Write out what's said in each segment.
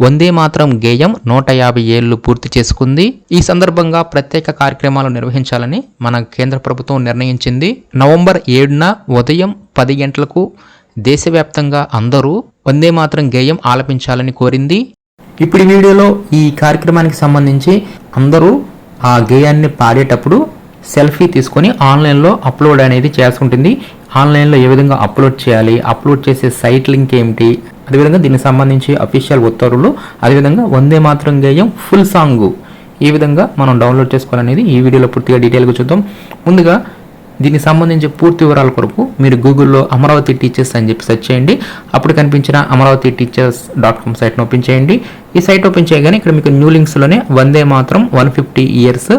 వందే మాత్రం గేయం నూట యాభై ఏళ్ళు పూర్తి చేసుకుంది. ఈ సందర్భంగా ప్రత్యేక కార్యక్రమాలు నిర్వహించాలని మన కేంద్ర ప్రభుత్వం నిర్ణయించింది. నవంబర్ ఏడున ఉదయం పది గంటలకు దేశవ్యాప్తంగా అందరూ వందే మాత్రం గేయం ఆలపించాలని కోరింది. ఇప్పుడు వీడియోలో ఈ కార్యక్రమానికి సంబంధించి అందరూ ఆ గేయాన్ని పాడేటప్పుడు సెల్ఫీ తీసుకొని ఆన్లైన్లో అప్లోడ్ అనేది చేసుకుంటుంది ఆన్లైన్లో ఏ విధంగా అప్లోడ్ చేయాలి అప్లోడ్ చేసే సైట్ లింక్ ఏమిటి అదేవిధంగా దీనికి సంబంధించి అఫీషియల్ ఉత్తర్వులు అదేవిధంగా వందే మాత్రం గేయం ఫుల్ సాంగ్ ఈ విధంగా మనం డౌన్లోడ్ చేసుకోవాలనేది ఈ వీడియోలో పూర్తిగా డీటెయిల్గా చూద్దాం. ముందుగా దీనికి సంబంధించి పూర్తి వివరాల కొరకు మీరు గూగుల్లో అమరావతి టీచర్స్ అని చెప్పి సెర్చ్ చేయండి. అప్పుడు కనిపించిన అమరావతి టీచర్స్ డాట్ కామ్ సైట్ను ఓపెన్ చేయండి. ఈ సైట్ ఓపెన్ చేయగానే ఇక్కడ మీకు new లింక్స్లోనే Vande Mataram one fifty years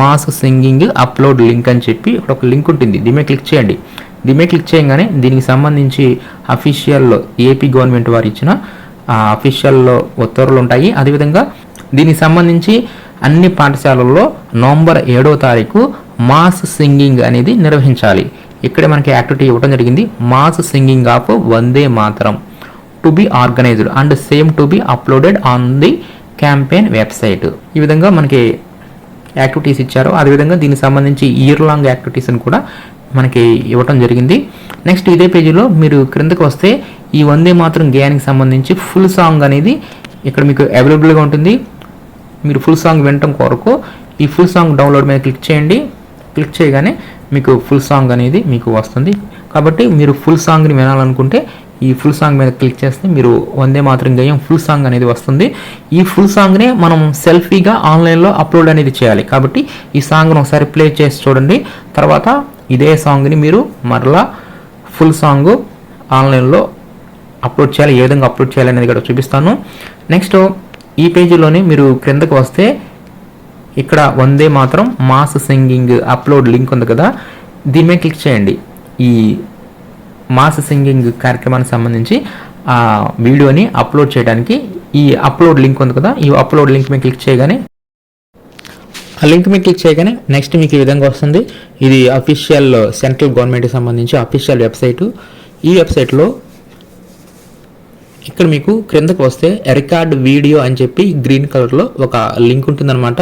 mass singing upload link అని చెప్పి ఇక్కడ ఒక లింక్ ఉంటుంది. దీని మీద క్లిక్ చేయండి. దీని మీద క్లిక్ చేయగానే దీనికి సంబంధించి అఫీషియల్ ఏపీ గవర్నమెంట్ వారు ఇచ్చిన అఫీషియల్లో ఉత్తర్వులు ఉంటాయి. అదేవిధంగా దీనికి సంబంధించి అన్ని పాఠశాలల్లో నవంబర్ ఏడవ తారీఖు మాస్ సింగింగ్ అనేది నిర్వహించాలి. ఇక్కడే మనకి యాక్టివిటీ ఇవ్వడం జరిగింది. Mass singing of Vande Mataram. To be organised and same to be uploaded on the campaign website. ఈ విధంగా మనకి యాక్టివిటీస్ ఇచ్చారు. అదేవిధంగా దీనికి సంబంధించి ఇయర్ లాంగ్ యాక్టివిటీస్ని కూడా మనకి ఇవ్వటం జరిగింది. నెక్స్ట్ ఇదే పేజీలో మీరు క్రిందకు వస్తే ఈ వందే మాత్రం గేయానికి సంబంధించి ఫుల్ సాంగ్ అనేది ఇక్కడ మీకు అవైలబుల్గా ఉంటుంది. మీరు ఫుల్ సాంగ్ వినటం కొరకు ఈ ఫుల్ సాంగ్ డౌన్లోడ్ మీద క్లిక్ చేయండి. క్లిక్ చేయగానే మీకు ఫుల్ సాంగ్ అనేది మీకు వస్తుంది. కాబట్టి మీరు ఫుల్ సాంగ్ని వినాలనుకుంటే ఈ ఫుల్ సాంగ్ మీద క్లిక్ చేస్తే మీరు వందే మాత్రం గేయం ఫుల్ సాంగ్ అనేది వస్తుంది. ఈ ఫుల్ సాంగ్నే మనం సెల్ఫీగా ఆన్లైన్లో అప్లోడ్ అనేది చేయాలి. కాబట్టి ఈ సాంగ్ను ఒకసారి ప్లే చేసి చూడండి. తర్వాత ఇదే సాంగ్ని మీరు మరలా ఫుల్ సాంగ్ ఆన్లైన్లో అప్లోడ్ చేయాలి. ఏ విధంగా అప్లోడ్ చేయాలి అనేది కూడా చూపిస్తాను. నెక్స్ట్ ఈ పేజీలోనే మీరు క్రిందకు వస్తే ఇక్కడ వందే మాత్రం మాస్ సింగింగ్ అప్లోడ్ లింక్ ఉంది కదా. దీని మీద క్లిక్ చేయండి. ఈ మాస్ సింగింగ్ కార్యక్రమానికి సంబంధించి ఆ వీడియోని అప్లోడ్ చేయడానికి ఈ అప్లోడ్ లింక్ ఉంది కదా ఈ అప్లోడ్ లింక్ మీద క్లిక్ చేయగానే ఆ లింక్ మీద క్లిక్ చేయగానే నెక్స్ట్ మీకు ఈ విధంగా వస్తుంది. ఇది అఫీషియల్ సెంట్రల్ గవర్నమెంట్కి సంబంధించి అఫీషియల్ వెబ్సైటు. ఈ వెబ్సైట్లో ఇక్కడ మీకు క్రిందకు వస్తే రికార్డ్ వీడియో అని చెప్పి గ్రీన్ కలర్లో ఒక లింక్ ఉంటుందన్నమాట.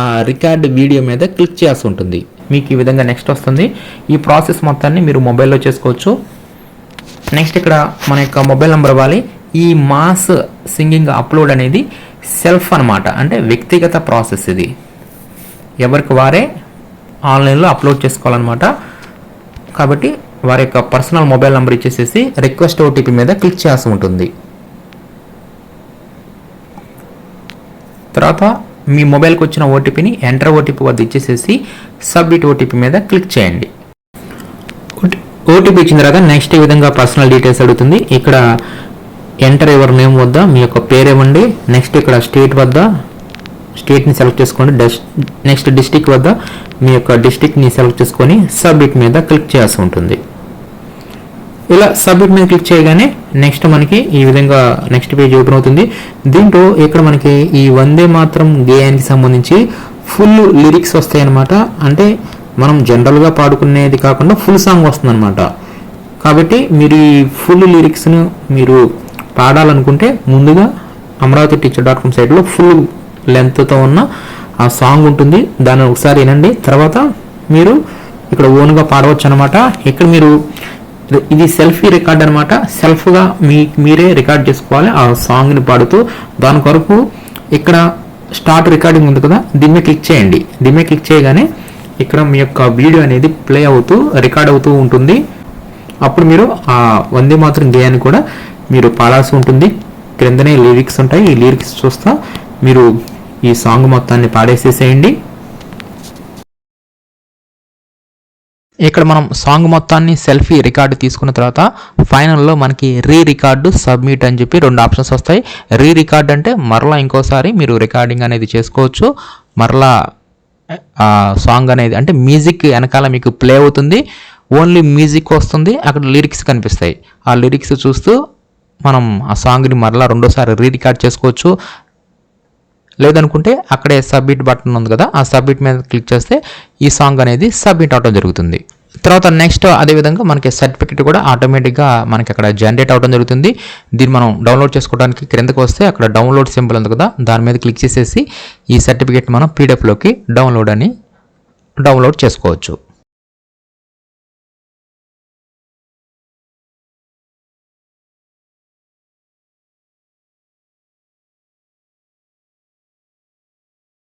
ఆ రికార్డ్ వీడియో మీద క్లిక్ చేయాల్సి ఉంటుంది. మీకు ఈ విధంగా నెక్స్ట్ వస్తుంది. ఈ ప్రాసెస్ మొత్తాన్ని మీరు మొబైల్లో చేసుకోవచ్చు. నెక్స్ట్ ఇక్కడ మన యొక్క మొబైల్ నెంబర్ ఇవ్వాలి. ఈ మాస్ సింగింగ్ అప్లోడ్ అనేది సెల్ఫ్ అనమాట అంటే వ్యక్తిగత ప్రాసెస్ ఇది. ఎవరికి వారే ఆన్లైన్లో అప్లోడ్ చేసుకోవాలన్నమాట. కాబట్టి వారి యొక్క పర్సనల్ మొబైల్ నెంబర్ ఇచ్చేసేసి రిక్వెస్ట్ ఓటీపీ మీద క్లిక్ చేయాల్సి ఉంటుంది. తర్వాత మీ మొబైల్కి వచ్చిన ఓటీపీని ఎంటర్ ఓటీపీ వద్ద ఇచ్చేసేసి సబ్మిట్ ఓటీపీ మీద క్లిక్ చేయండి. ఓటీపీ ఇచ్చిన తర్వాత నెక్స్ట్ ఈ విధంగా పర్సనల్ డీటెయిల్స్ అడుగుతుంది. ఇక్కడ ఎంటర్ ఎవర్ నేమ్ వద్ద మీ యొక్క పేరు ఇవ్వండి. నెక్స్ట్ ఇక్కడ స్టేట్ వద్ద స్టేట్ని సెలెక్ట్ చేసుకోండి. డస్ నెక్స్ట్ డిస్టిక్ వద్ద మీ యొక్క డిస్టిక్ని సెలెక్ట్ చేసుకొని సబ్మిట్ మీద క్లిక్ చేయాల్సి ఉంటుంది. ఇలా సబ్మిట్ మీద క్లిక్ చేయగానే నెక్స్ట్ మనకి ఈ విధంగా నెక్స్ట్ పేజ్ ఓపెన్ అవుతుంది. దీంట్లో ఇక్కడ మనకి ఈ వందే మాత్రం గేయానికి సంబంధించి ఫుల్ లిరిక్స్ వస్తాయి అన్నమాట అంటే మనం జనరల్గా పాడుకునేది కాకుండా ఫుల్ సాంగ్ వస్తుందన్నమాట. కాబట్టి మీరు ఈ ఫుల్ లిరిక్స్ను మీరు పాడాలనుకుంటే ముందుగా అమరావతి టీచర్ డాట్ కామ్ సైట్లో ఫుల్ లెంత్తో ఉన్న ఆ సాంగ్ ఉంటుంది. దాన్ని ఒకసారి వినండి. తర్వాత మీరు ఇక్కడ ఓన్గా పాడవచ్చు అనమాట ఇక్కడ మీరు ఇది సెల్ఫీ రికార్డ్ అనమాట సెల్ఫ్గా మీ మీరే రికార్డ్ చేసుకోవాలి ఆ సాంగ్ని పాడుతూ. దాని కొరకు ఇక్కడ స్టార్ట్ రికార్డింగ్ ఉంది కదా. దీని మీద క్లిక్ చేయండి. దీని మీద క్లిక్ చేయగానే ఇక్కడ మీ యొక్క వీడియో అనేది ప్లే అవుతూ రికార్డ్ అవుతూ ఉంటుంది. అప్పుడు మీరు ఆ వందే మాత్రం గేయాన్ని కూడా మీరు పాడాల్సి ఉంటుంది. క్రిందనే లిరిక్స్ ఉంటాయి. ఈ లిరిక్స్ చూస్తా మీరు ఈ సాంగ్ మొత్తాన్ని పాడేసేసేయండి. ఇక్కడ మనం సాంగ్ మొత్తాన్ని సెల్ఫీ రికార్డు తీసుకున్న తర్వాత ఫైనల్లో మనకి రీ రికార్డు సబ్మిట్ అని చెప్పి రెండు ఆప్షన్స్ వస్తాయి. రీ రికార్డ్ అంటే మరలా ఇంకోసారి మీరు రికార్డింగ్ అనేది చేసుకోవచ్చు. మరలా సాంగ్ అనేది అంటే మ్యూజిక్ వెనకాల మీకు ప్లే అవుతుంది ఓన్లీ మ్యూజిక్ వస్తుంది అక్కడ లిరిక్స్ కనిపిస్తాయి. ఆ లిరిక్స్ చూస్తూ మనం ఆ సాంగ్ని మరలా రెండోసారి రీ రికార్డ్ చేసుకోవచ్చు. లేదనుకుంటే అక్కడే సబ్మిట్ బటన్ ఉంది కదా ఆ సబ్మిట్ మీద క్లిక్ చేస్తే ఈ సాంగ్ అనేది సబ్మిట్ అవడం జరుగుతుంది. తర్వాత నెక్స్ట్ అదేవిధంగా మనకి సర్టిఫికెట్ కూడా ఆటోమేటిక్గా మనకి అక్కడ జనరేట్ అవడం జరుగుతుంది. దీన్ని మనం డౌన్లోడ్ చేసుకోవడానికి క్రిందకు వస్తే అక్కడ డౌన్లోడ్ సింబల్ ఉంది కదా దాని మీద క్లిక్ చేసేసి ఈ సర్టిఫికేట్ మనం పీడిఎఫ్లోకి డౌన్లోడ్ అని డౌన్లోడ్ చేసుకోవచ్చు.